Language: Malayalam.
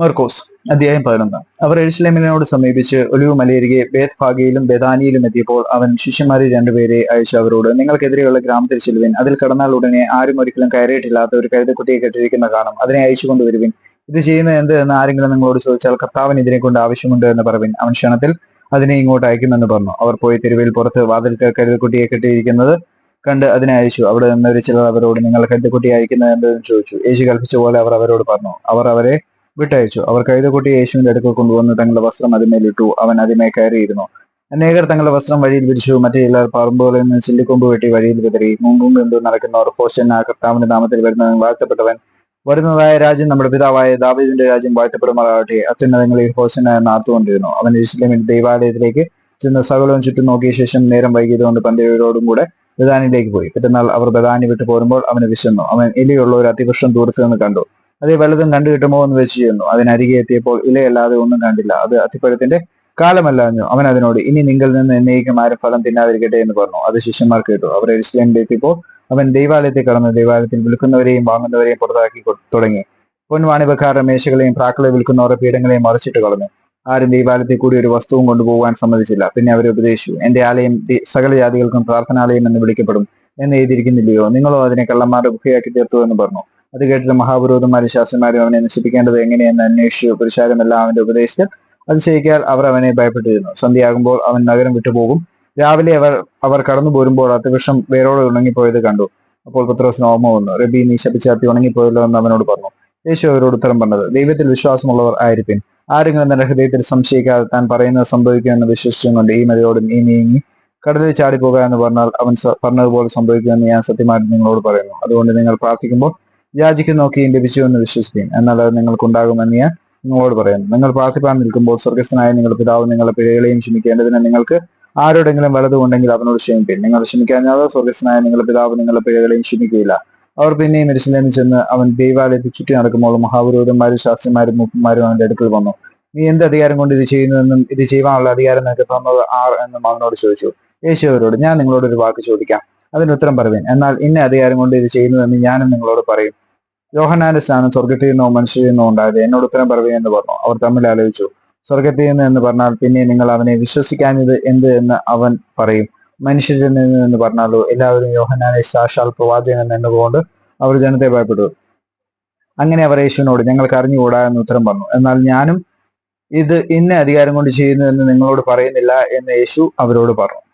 മർക്കോസ് അധ്യായം പതിനൊന്ന്. അവർ എഴുസ്ലേമിനോട് സമീപിച്ച് ഒലിവ് മലയരികെ ബേത് ഫാഗയിലും ബെദാനിയിലും എത്തിയപ്പോൾ അവൻ ശിഷ്യന്മാരെ രണ്ടുപേരെ അയച്ചു അവരോട് നിങ്ങൾക്കെതിരെയുള്ള ഗ്രാമത്തിൽ ചെല്ലുവിൻ അതിൽ കടന്നാൽ ഉടനെ ആരും ഒരിക്കലും കയറിയിട്ടില്ലാത്ത ഒരു കഴുതക്കുട്ടിയെ കെട്ടിരിക്കുന്ന കാണും അതിനെ അയച്ചു കൊണ്ടുവരുവിൻ ഇത് ചെയ്യുന്നത് എന്ത് എന്ന് ആരെങ്കിലും നിങ്ങളോട് ചോദിച്ചാൽ കർത്താവിന് ഇതിനെ കൊണ്ട് ആവശ്യമുണ്ട് എന്ന് പറവിൻ അവൻ ക്ഷണത്തിൽ അതിനെ ഇങ്ങോട്ട് അയക്കുമെന്ന് പറഞ്ഞു. അവർ പോയി തെരുവിൽ പുറത്ത് വാതിൽക്ക് കഴുതക്കുട്ടിയെ കെട്ടിയിരിക്കുന്നത് കണ്ട് അതിനെ അയച്ചു. അവിടെ നിന്നൊരു ചിലർ അവരോട് നിങ്ങൾ കഴുതക്കുട്ടിയെ അയക്കുന്നത് എന്തെന്ന് ചോദിച്ചു? യേശു കൽപ്പിച്ച പോലെ അവർ അവരോട് പറഞ്ഞു. അവർ അവരെ വിട്ടയച്ചു. അവർ കഴുതക്കുട്ടി യേശുവിന്റെ അടുക്കൽ കൊണ്ടുവന്ന് തങ്ങളുടെ വസ്ത്രം അതിമേലിട്ടു അവൻ അതിമേ കയറിയിരുന്നു. അനേകർ തങ്ങളുടെ വസ്ത്രം വഴിയിൽ വിരിച്ചു. മറ്റു ചിലർ പറമ്പുകളിൽ നിന്ന് ചില്ലിക്കൊമ്പ് വെട്ടി വഴിയിൽ വിതറി. മുമ്പും പിന്തും നടക്കുന്നവർ ഹോസ്റ്റൻ ആ കർത്താവിന്റെ നാമത്തിൽ വരുന്നവൻ വാഴ്ത്തപ്പെട്ടവൻ. വരുന്നതായ രാജ്യം നമ്മുടെ പിതാവായ ദാവീദിന്റെ രാജ്യം വാഴ്ത്തപ്പെടുമാറാവട്ടെ അത്യുന്നതങ്ങളിൽ ഹോസ്റ്റന എന്ന് ആർത്തുകൊണ്ടിരുന്നു. അവൻ ഇസ്ലാമിൽ ദൈവാലയത്തിലേക്ക് ചെന്ന് സകലവും ചുറ്റും നോക്കിയ ശേഷം നേരം വൈകിയതുകൊണ്ട് പന്തിരോടും കൂടെ ബദാനിലേക്ക് പോയി. പിറ്റന്നാൾ അവർ ബദാനി വിട്ടു പോരുമ്പോൾ അവന് വിശന്നു. അവൻ ഇലയുള്ള ഒരു അതിവൃഷ്ടം ദൂരത്തു നിന്ന് കണ്ടു. അതേ വല്ലതും കണ്ടു കിട്ടുമോ എന്ന് വെച്ച് ചെയ്യുന്നു. അതിനരികെ എത്തിയപ്പോൾ ഇലയല്ലാതെ ഒന്നും കണ്ടില്ല. അത് അത്തിപ്പഴത്തിന്റെ കാലമല്ലാഞ്ഞു. അവൻ അതിനോട് ഇനി നിങ്ങൾ നിന്ന് എന്നേക്കും ആരും ഫലം തിന്നാതിരിക്കട്ടെ എന്ന് പറഞ്ഞു. അത് ശിഷ്യന്മാർ കേട്ടു. അവർ എരിസ്ലേമിൽ എത്തിയപ്പോൾ അവൻ ദൈവാലയത്തിൽ കടന്ന് ദൈവാലയത്തിൽ വിൽക്കുന്നവരെയും വാങ്ങുന്നവരെയും പുറത്താക്കി തുടങ്ങി. പൊൻവാണിപക്കാരുടെ മേശകളെയും പ്രാക്കളെ വിൽക്കുന്നവരുടെ പീഠങ്ങളെയും മറിച്ചിട്ട് കളഞ്ഞു. ആരും ദൈവാലയത്തിൽ കൂടി ഒരു വസ്തുവും കൊണ്ടുപോകാൻ സമ്മതിച്ചില്ല. പിന്നെ അവരെ ഉപദേശിച്ചു. എന്റെ ആലയം സകല ജാതികൾക്കും പ്രാർത്ഥനാലയം എന്ന് വിളിക്കപ്പെടും. എന്ന് എഴുതിയിരിക്കുന്നില്ലയോ? നിങ്ങളോ അതിനെ കള്ളന്മാരുടെ ഗുഹയാക്കി തീർത്തു എന്ന് പറഞ്ഞു. അത് കേട്ടിട്ട് മഹാപുരോഹിതന്മാരും ശാസ്ത്രന്മാരും അവനെ നശിപ്പിക്കേണ്ടത് എങ്ങനെയെന്ന് അന്വേഷിച്ചു പുരുഷാരമെല്ലാം അവന്റെ ഉപദേശത്തിൽ അത് ചെയ്യിക്കാൻ അവർ അവനെ ഭയപ്പെട്ടിരുന്നു. സന്ധ്യയാകുമ്പോൾ അവൻ നഗരം വിട്ടുപോകും. രാവിലെ അവർ അവർ കടന്നു പോരുമ്പോൾ അത്യവശ്യം വേരോടെ ഉണങ്ങിപ്പോയത് കണ്ടു. അപ്പോൾ പത്രോസിന് ഓർമ്മ വന്നു റബി നീ ശപിച്ച അത്തി ഉണങ്ങിപ്പോയല്ലോ എന്ന് അവനോട് പറഞ്ഞു. യേശു അവരോട് ഉത്തരം പറഞ്ഞത് ദൈവത്തിൽ വിശ്വാസമുള്ളവർ ആയിരിക്കും ആരെങ്കിലും തന്റെ ഹൃദയത്തിൽ സംശയിക്കാതെ താൻ പറയുന്നത് സംഭവിക്കുമെന്ന് വിശ്വസിച്ചും കൊണ്ട് ഈ മതിയോട് നീ നീങ്ങി കടലിൽ ചാടിപ്പോകുക എന്ന് പറഞ്ഞാൽ അവൻ പറഞ്ഞതുപോലെ സംഭവിക്കുമെന്ന് ഞാൻ സത്യമായിട്ട് നിങ്ങളോട് പറയുന്നു. അതുകൊണ്ട് നിങ്ങൾ പ്രാർത്ഥിക്കുമ്പോൾ യാചിക്കുന്നൊക്കെയും ലഭിച്ചു എന്ന് വിശ്വസിക്കും. എന്നാൽ അത് നിങ്ങൾക്കുണ്ടാകുമെന്ന് ഞാൻ നിങ്ങളോട് പറയുന്നു. നിങ്ങൾ പ്രാർത്ഥിപ്പാൻ നിൽക്കുമ്പോൾ സ്വർഗസ്ഥനായ നിങ്ങളുടെ പിതാവ് നിങ്ങളുടെ പിഴകളെയും ക്ഷമിക്കേണ്ടതിന് നിങ്ങൾക്ക് ആരോടെങ്കിലും വലതുകൊണ്ടെങ്കിൽ അവനോട് ക്ഷമിപ്പിൻ. നിങ്ങൾ ക്ഷമിക്കാഞ്ഞാൽ സ്വർഗസ്ഥനായ നിങ്ങളുടെ പിതാവ് നിങ്ങളുടെ പിഴകളെയും ക്ഷമിക്കുകയില്ല. അവർ പിന്നെയും എരിശിലേമിൽ ചെന്ന് അവൻ ദൈവാലയത്തിൽ ചുറ്റി നടക്കുമ്പോൾ മഹാപുരോഹിതന്മാരും ശാസ്ത്രിമാരും മൂപ്പന്മാരും അവന്റെ അടുക്കൽ വന്നു. നീ എന്ത് അധികാരം കൊണ്ട് ഇത് ചെയ്യുന്നതെന്നും ഇത് ചെയ്യാനുള്ള അധികാരം നിനക്ക് തന്നത് ആർ എന്നും അവനോട് ചോദിച്ചു. യേശു അവരോട് ഞാൻ നിങ്ങളോട് ഒരു വാക്ക് ചോദിക്കാം. അതിന് ഉത്തരം പറയുവേൻ. എന്നാൽ ഇന്ന അധികാരം കൊണ്ട് ഇത് ചെയ്യുന്നതെന്ന് ഞാനും നിങ്ങളോട് പറയും. യോഹനാന്റെ സ്ഥാനം സ്വർഗത്തിൽ നിന്നോ മനുഷ്യരിൽ നിന്നോ ഉണ്ടായത് എന്നോട് ഉത്തരം പറയുക എന്ന് പറഞ്ഞു. അവർ തമ്മിൽ ആലോചിച്ചു. സ്വർഗത്തിൽ നിന്ന് എന്ന് പറഞ്ഞാൽ പിന്നെ നിങ്ങൾ അവനെ വിശ്വസിക്കാഞ്ഞത് എന്ത് എന്ന് അവൻ പറയും. മനുഷ്യരിൽ നിന്ന് എന്ന് പറഞ്ഞാലോ എല്ലാവരും യോഹനാനെ സാക്ഷാൽ പ്രവാചകൻ എന്നുകൊണ്ട് അവർ ജനത്തെ ഭയപ്പെട്ടു. അങ്ങനെ അവർ യേശുവിനോട് ഞങ്ങൾക്ക് അറിഞ്ഞുകൂടാ എന്ന് ഉത്തരം പറഞ്ഞു. എന്നാൽ ഞാനും ഇത് ഇന്ന അധികാരം കൊണ്ട് ചെയ്യുന്നു എന്ന് നിങ്ങളോട് പറയുന്നില്ല എന്ന് യേശു അവരോട് പറഞ്ഞു.